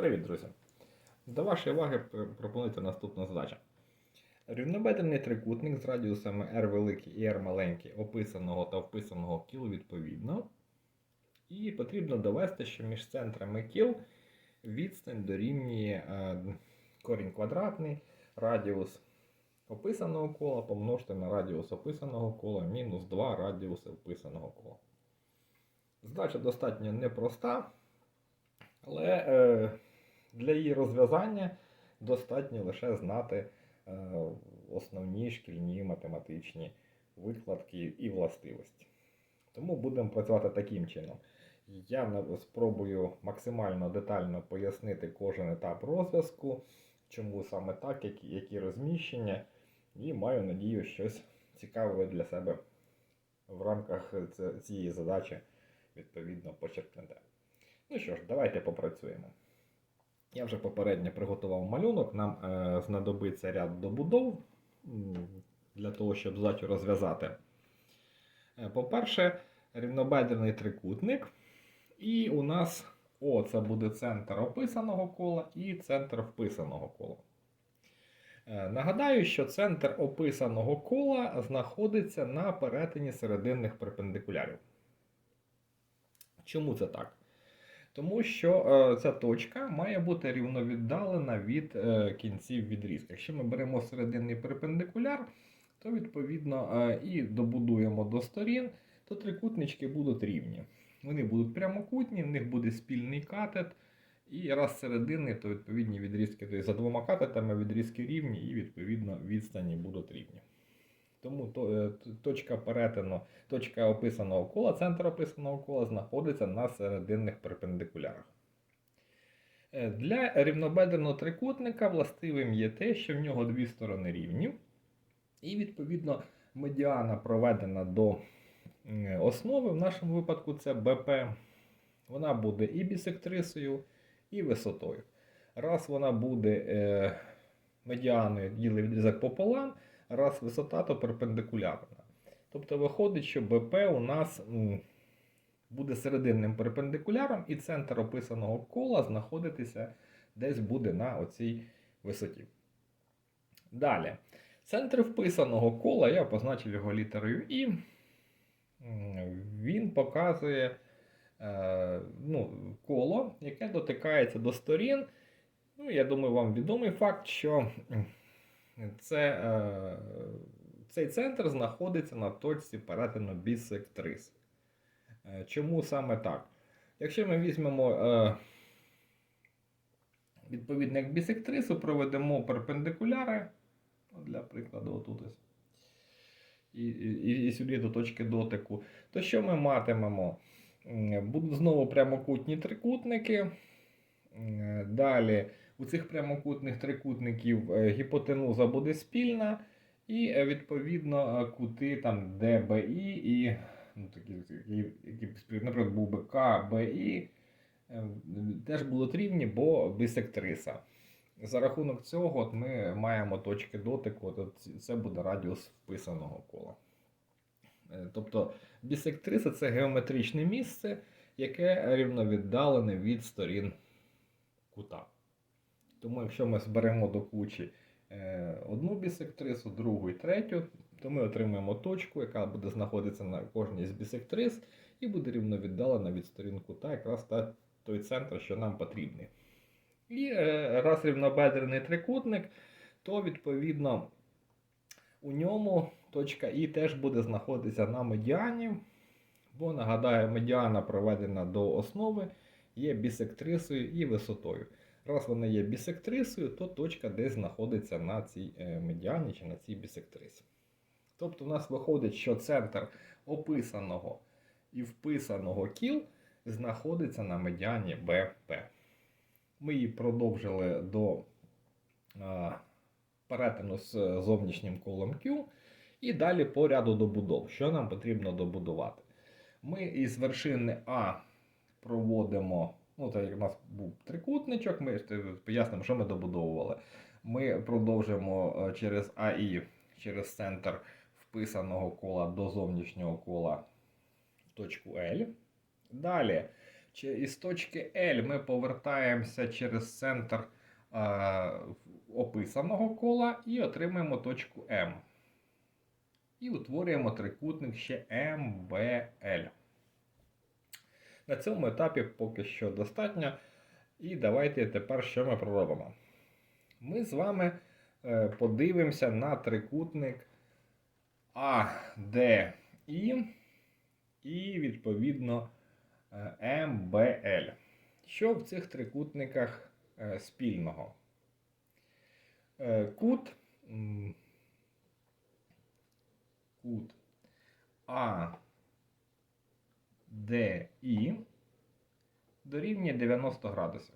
Привіт, друзі! До вашої уваги пропонується наступна задача. Рівнобедрений трикутник з радіусами R великий і R маленький описаного та вписаного кіл відповідно. І потрібно довести, що між центрами кіл відстань дорівнює е, корінь квадратний, радіус описаного кола помножити на радіус описаного кола мінус 2 радіуси вписаного кола. Задача достатньо непроста, але е, для її розв'язання достатньо лише знати е, основні шкільні математичні викладки і властивості. Тому будемо працювати таким чином. Я спробую максимально детально пояснити кожен етап розв'язку, чому саме так, які, які розміщення, і маю надію, щось цікаве для себе в рамках цієї задачі відповідно почерпнете. Ну що ж, давайте попрацюємо. Я вже попередньо приготував малюнок. Нам е, знадобиться ряд добудов для того, щоб задачу розв'язати. Е, По-перше, рівнобедрений трикутник. І у нас О, це буде центр описаного кола і центр вписаного кола. Е, Нагадаю, що центр описаного кола знаходиться на перетині серединних перпендикулярів. Чому це так? Тому що е, ця точка має бути рівновіддалена від е, кінців відрізка. Якщо ми беремо серединний перпендикуляр, то відповідно е, і добудуємо до сторін, то трикутнички будуть рівні. Вони будуть прямокутні, в них буде спільний катет. І раз серединний, то відповідні відрізки, тобто за двома катетами відрізки рівні, і відповідно відстані будуть рівні. Тому то, е, точка перетину, точка описаного кола, центр описаного кола знаходиться на серединних перпендикулярах. Е, Для рівнобедреного трикутника властивим є те, що в нього дві сторони рівні, і відповідно медіана проведена до основи, в нашому випадку це БП. Вона буде і бісектрисою, і висотою. Раз вона буде е, медіаною ділить відрізок пополам, раз висота, то перпендикулярна. Тобто виходить, що БП у нас буде серединним перпендикуляром, і центр описаного кола знаходитися десь буде на оцій висоті. Далі. Центр вписаного кола, я позначив його літерою І. Він показує е, ну, коло, яке дотикається до сторін. Ну, я думаю, вам відомий факт, що це, е, цей центр знаходиться на точці перетину бісектрис. Е, Чому саме так? Якщо ми візьмемо е, відповідник бісектрису, проведемо перпендикуляри, для прикладу, отут ось, і, і, і сюди до точки дотику, то що ми матимемо? Будуть знову прямокутні трикутники. Далі у цих прямокутних трикутників е, гіпотенуза буде спільна, і е, відповідно е, кути там DBI і ну, такі, які, наприклад, був би е, теж будуть рівні, бо бісектриса. За рахунок цього от ми маємо точки дотику, от це буде радіус вписаного кола. Тобто бісектриса це геометричне місце, яке рівновіддалене від сторін кута. Тому якщо ми зберемо до кучі е, одну бісектрису, другу і третю, то ми отримаємо точку, яка буде знаходитися на кожній з бісектрис, і буде рівновіддалена від сторін кута, якраз та, той центр, що нам потрібний. І е, раз рівнобедрений трикутник, то відповідно у ньому точка І теж буде знаходитися на медіані. Бо нагадаю, медіана проведена до основи, є бісектрисою і висотою. Раз вона є бісектрисою, то точка десь знаходиться на цій е, медіані чи на цій бісектрисі. Тобто, у нас виходить, що центр описаного і вписаного кіл знаходиться на медіані БП. Ми її продовжили до е, перетину з зовнішнім колом Q. І далі по ряду добудов. Що нам потрібно добудувати? Ми із вершини А проводимо, ну, так як у нас був трикутничок, ми пояснимо, що ми добудовували. Ми продовжимо е, через АІ, через центр вписаного кола до зовнішнього кола точку L. Далі Із точки L ми повертаємося через центр е, описаного кола і отримаємо точку М. І утворюємо трикутник ще MBL. На цьому етапі поки що достатньо. І давайте тепер що ми проробимо. Ми з вами е, подивимося на трикутник ADI і відповідно е, MBL. Що в цих трикутниках е, спільного? Е, Кут, м, ADI дорівнює 90 градусів.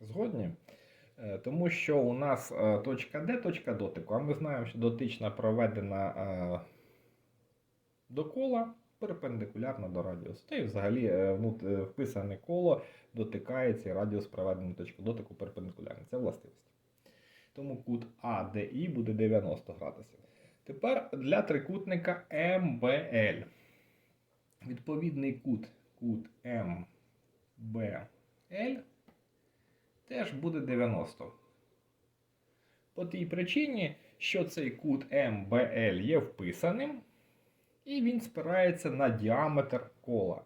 Згодні? Е, Тому що у нас е, точка D точка дотику, а ми знаємо, що дотична проведена е, до кола перпендикулярно до радіусу. Та й взагалі вписане коло дотикається і радіус проведеної точки дотику перпендикулярний. Це властивість. Тому кут ADI буде 90 градусів. Тепер для трикутника MBL. Відповідний кут, кут MBL теж буде 90. По тій причині, що цей кут MBL є вписаним, і він спирається на діаметр кола.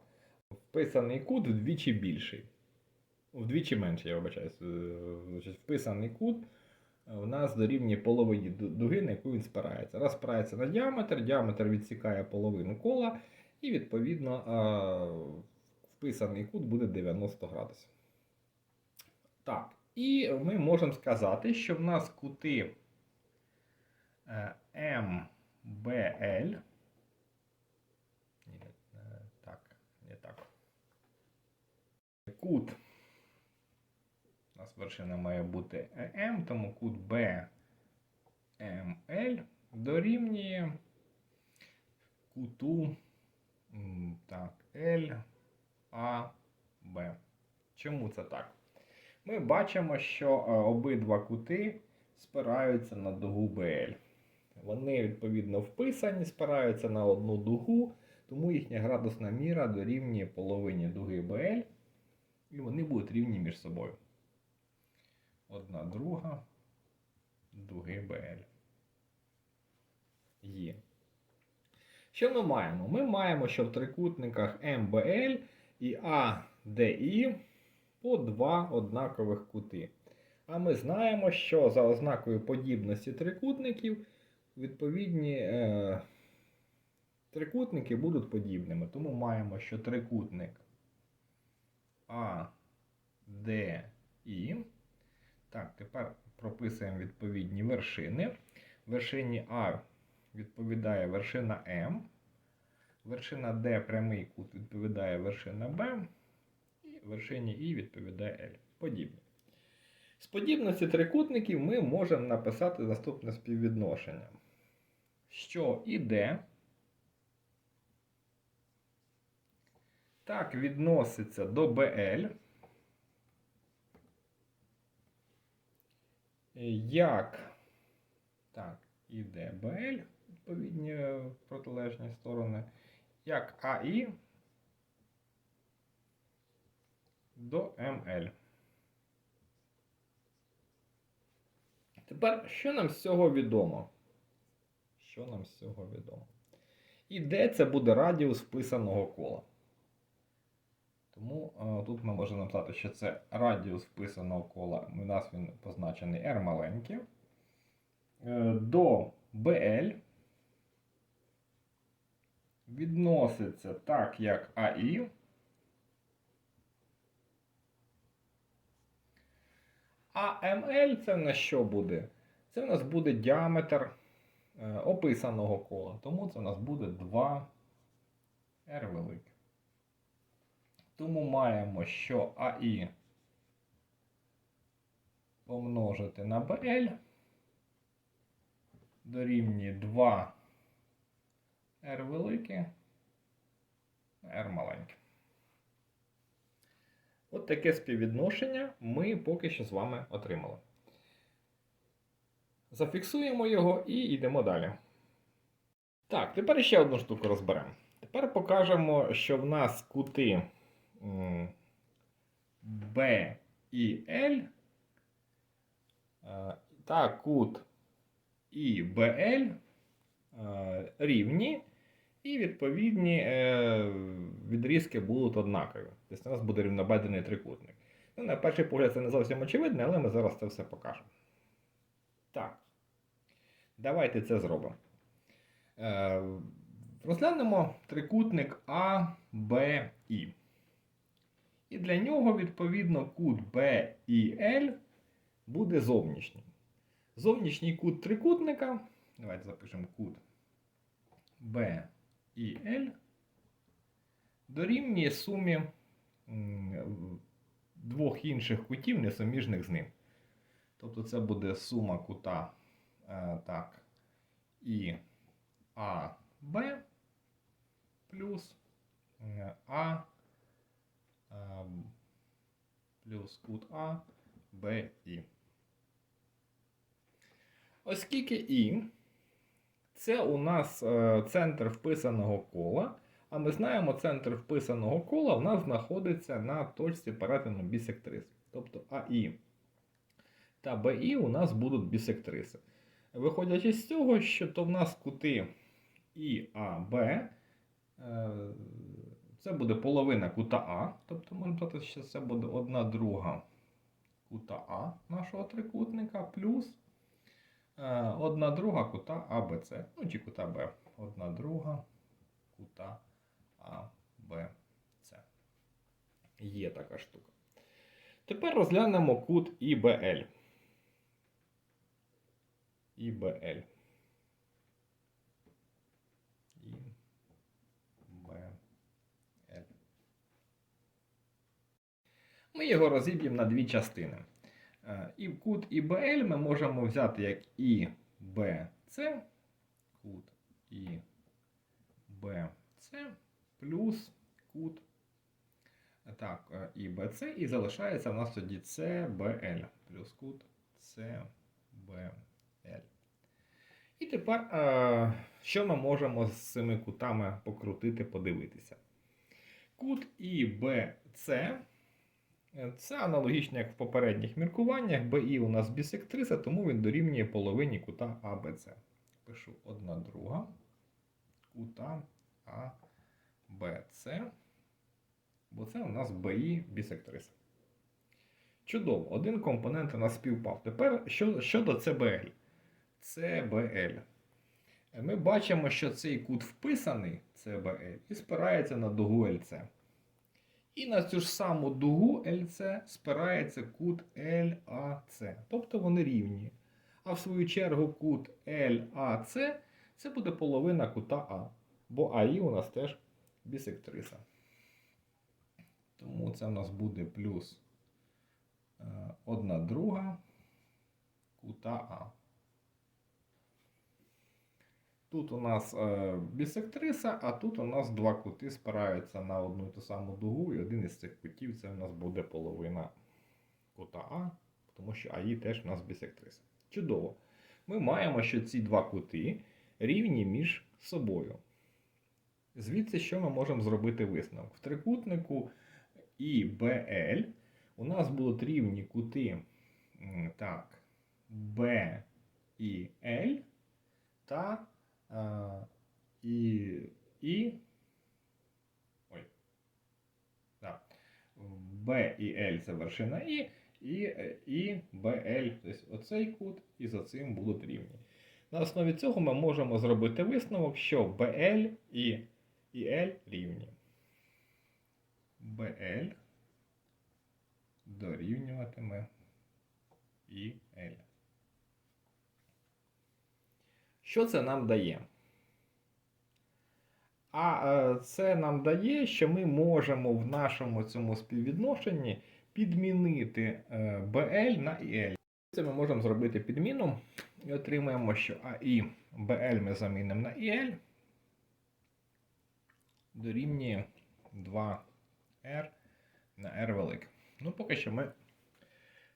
Вписаний кут вдвічі більший. Вдвічі менший, я вибачаюсь. Е, вписаний кут у нас дорівнює половині дуги, на яку він спирається. Раз спирається на діаметр, діаметр відсікає половину кола, і відповідно е, вписаний кут буде 90 градусів. Так, і ми можемо сказати, що в нас кути е, MBL. Е, так, не так. Кут. У нас вершина має бути М, тому кут BML дорівнює куту так, LAB. Чому це так? Ми бачимо, що е, обидва кути спираються на дугу BL. Вони, відповідно, вписані, спираються на одну дугу, тому їхня градусна міра дорівнює половині дуги BL, і вони будуть рівні між собою. Одна друга дуги BL. Є. Що ми маємо? Ми маємо, що в трикутниках MBL і ADI по два однакових кути. А ми знаємо, що за ознакою подібності трикутників відповідні е, трикутники будуть подібними. Тому маємо, що трикутник ADI. Так, тепер прописуємо відповідні вершини. Вершині А відповідає вершина М. Вершина D прямий кут відповідає вершина Б. І вершині І відповідає L. Подібні. З подібності трикутників ми можемо написати наступне співвідношення. Що іде так відноситься до BL, як так, іде BL, відповідні протилежні сторони, як АІ до МЛ. Тепер, що нам з цього відомо? Що нам з цього відомо? І де це буде радіус вписаного кола? Тому е, тут ми можемо написати, що це радіус вписаного кола. У нас він позначений R маленький. Е, до BL відноситься так, як АІ. А МЛ це на що буде? Це в нас буде діаметр е, описаного кола. Тому це в нас буде 2 R велике. Тому маємо, що АІ помножити на BL дорівнює 2 R велике, R маленьке. От таке співвідношення ми поки що з вами отримали. Зафіксуємо його і йдемо далі. Так, тепер ще одну штуку розберемо. Тепер покажемо, що в нас кути B і L е, та кут IBL е, рівні, і відповідні е, відрізки будуть однакові. Тобто у нас буде рівнобедрений трикутник. Ну, на перший погляд це не зовсім очевидно, але ми зараз це все покажемо. Так. Давайте це зробимо. Е, розглянемо трикутник А, Б, І. І для нього, відповідно, кут Б і Л буде зовнішнім. Зовнішній кут трикутника. Давайте запишемо кут B і L дорівнює сумі двох інших кутів, несуміжних з ним. Тобто це буде сума кута е, так, і АБ плюс е, А е, плюс кут А, Б, І. Оскільки І це у нас е, центр вписаного кола, а ми знаємо, центр вписаного кола у нас знаходиться на точці перетину бісектриси. Тобто АІ та БІ у нас будуть бісектриси. Виходячи з цього, що то в нас кути ІАБ, е, це буде половина кута А, тобто можна сказати, що це буде одна друга кута А нашого трикутника, плюс одна друга кута АБЦ. Ну, чи кута Б. Одна друга кута АБЦ. Є така штука. Тепер розглянемо кут. ІБЛ. ІБЛ. Ми його розіб'ємо на дві частини. Е, І кут ІБЛ ми можемо взяти як ІБЦ, кут ІБЦ плюс кут так, е, ІБЦ, і залишається в нас тоді ЦБЛ плюс кут ЦБЛ. І тепер, е, що ми можемо з цими кутами покрутити, подивитися? Кут ІБЦ це аналогічно, як в попередніх міркуваннях. БІ у нас бісектриса, тому він дорівнює половині кута АБЦ. Пишу одна друга кута АБЦ. Бо це у нас БІ бісектриса. Чудово, один компонент у нас співпав. Тепер що, щодо ЦБЛ. ЦБЛ. Ми бачимо, що цей кут вписаний ЦБЛ і спирається на дугу ЛЦ. І на цю ж саму дугу ЛЦ спирається кут LAC. Тобто вони рівні. А в свою чергу кут LAC це буде половина кута А. Бо АІ у нас теж бісектриса. Тому це у нас буде плюс 1 друга кута А. Тут у нас е, бісектриса, а тут у нас два кути спираються на одну і ту саму дугу, і один із цих кутів це у нас буде половина кута А, тому що АІ теж у нас бісектриса. Чудово. Ми маємо, що ці два кути рівні між собою. Звідси, що ми можемо зробити висновок? В трикутнику ІБЛ у нас будуть рівні кути так, Б і Л та а, і, ой, так, Б і Л це вершина І, і, і БЛ, тобто оцей кут і за цим будуть рівні. На основі цього ми можемо зробити висновок, що БЛ і, L рівні. БЛ дорівнюватиме і L. Що це нам дає? А е, це нам дає, що ми можемо в нашому цьому співвідношенні підмінити е, BL на IL. Це ми можемо зробити підміну і отримаємо, що АІ BL ми замінимо на IL дорівнює 2R на R велике. Ну, поки що ми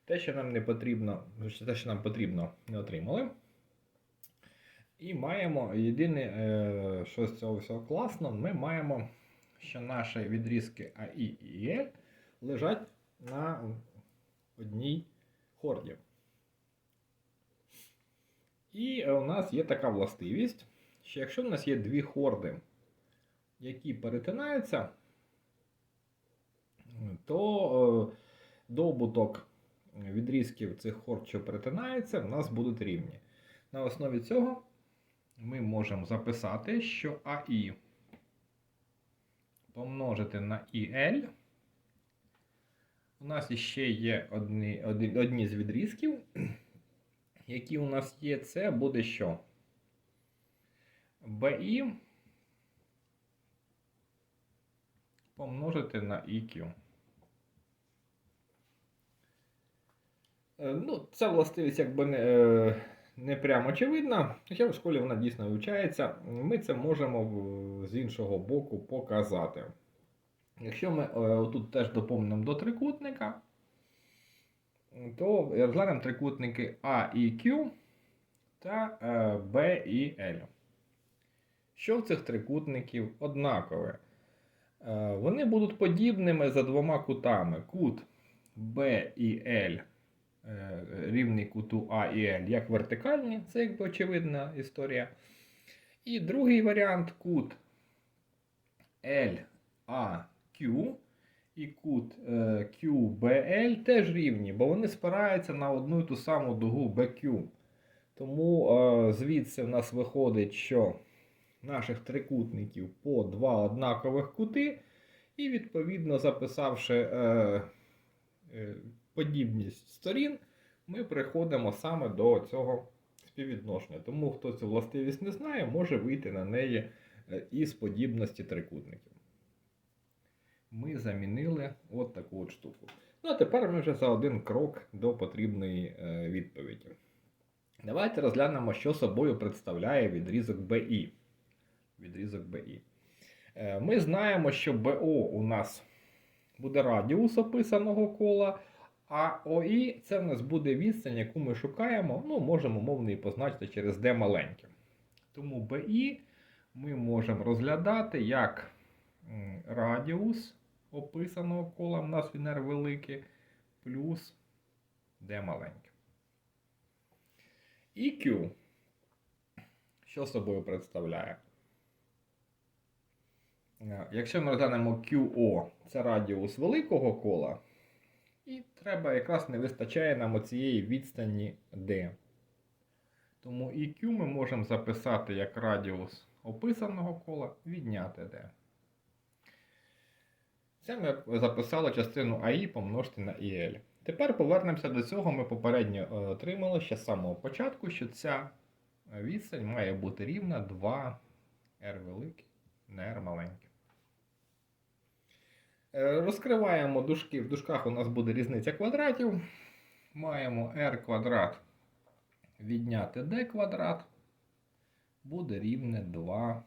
те, що нам не потрібно, те, що нам потрібно, не отримали. І маємо єдине, е, що з цього всього класно, ми маємо, що наші відрізки АІ і Е лежать на одній хорді. І у нас є така властивість, що якщо в нас є дві хорди, які перетинаються, то е, добуток відрізків цих хорд, що перетинаються, в нас будуть рівні. На основі цього ми можемо записати, що АІ помножити на ІЛ. У нас ще є одні, одні, одні з відрізків, які у нас є, це буде що? БІ помножити на IQ. Е, Ну, ця властивість якби не, е, не прямо очевидна, хоча в школі вона дійсно вивчається. Ми це можемо з іншого боку показати. Якщо ми е, тут теж доповнимо до трикутника, то розглянемо трикутники А і Q та е, Б і L. Що в цих трикутників однакове? Е, Вони будуть подібними за двома кутами. Кут B і L е, рівний куту А і L як вертикальні, це якби очевидна історія. І другий варіант кут LAQ і кут е, QBL теж рівні, бо вони спираються на одну і ту саму дугу BQ. Тому е, звідси в нас виходить, що наших трикутників по два однакових кути, і відповідно записавши подібність сторін, ми приходимо саме до цього співвідношення. Тому хто цю властивість не знає, може вийти на неї е, із подібності трикутників. Ми замінили от таку от штуку. Ну а тепер ми вже за один крок до потрібної е, відповіді. Давайте розглянемо, що собою представляє відрізок BI. Відрізок BI. Е, Ми знаємо, що BO у нас буде радіус описаного кола, а OI це в нас буде відстань, яку ми шукаємо. Ну, можемо мовно і позначити через D маленьке. Тому BI ми можемо розглядати як радіус описаного кола, у нас він R великий, плюс D маленьке. І Q, що собою представляє? Е, Якщо ми розглянемо QO, це радіус великого кола, і треба якраз не вистачає нам оцієї відстані D. Тому EQ ми можемо записати як радіус описаного кола, відняти D. Це ми записали частину АІ помножити на ІЛ. Тепер повернемося до цього. Ми попередньо е, отримали ще з самого початку, що ця відстань має бути рівна 2 R великий на R маленький. Е, Розкриваємо дужки. В дужках у нас буде різниця квадратів. Маємо r квадрат відняти d квадрат. Буде рівне 2.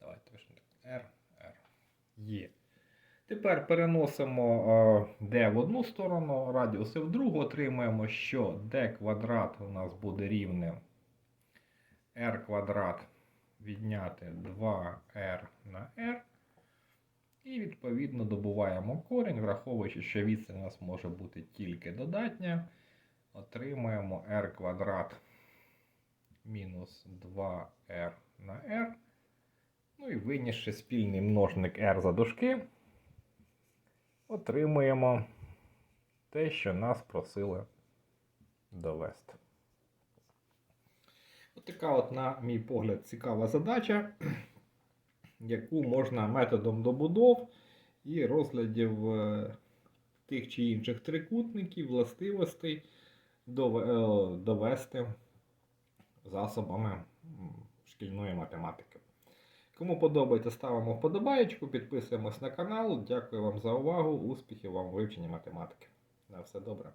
Давайте пишемо. R, R. Є. Тепер переносимо е, d в одну сторону, радіуси в другу. Отримаємо, що d квадрат у нас буде рівне r квадрат відняти 2r на r. І відповідно добуваємо корінь, враховуючи, що відстань у нас може бути тільки додатня. Отримаємо r квадрат мінус 2r на r. Ну і винісши спільний множник r за дужки, отримуємо те, що нас просили довести. От така, от, на мій погляд, цікава задача яку можна методом добудов і розглядів е, тих чи інших трикутників, властивостей е, довести засобами шкільної математики. Кому подобається, ставимо вподобаєчку, підписуємось на канал. Дякую вам за увагу, успіхів вам в вивченні математики. На все добре.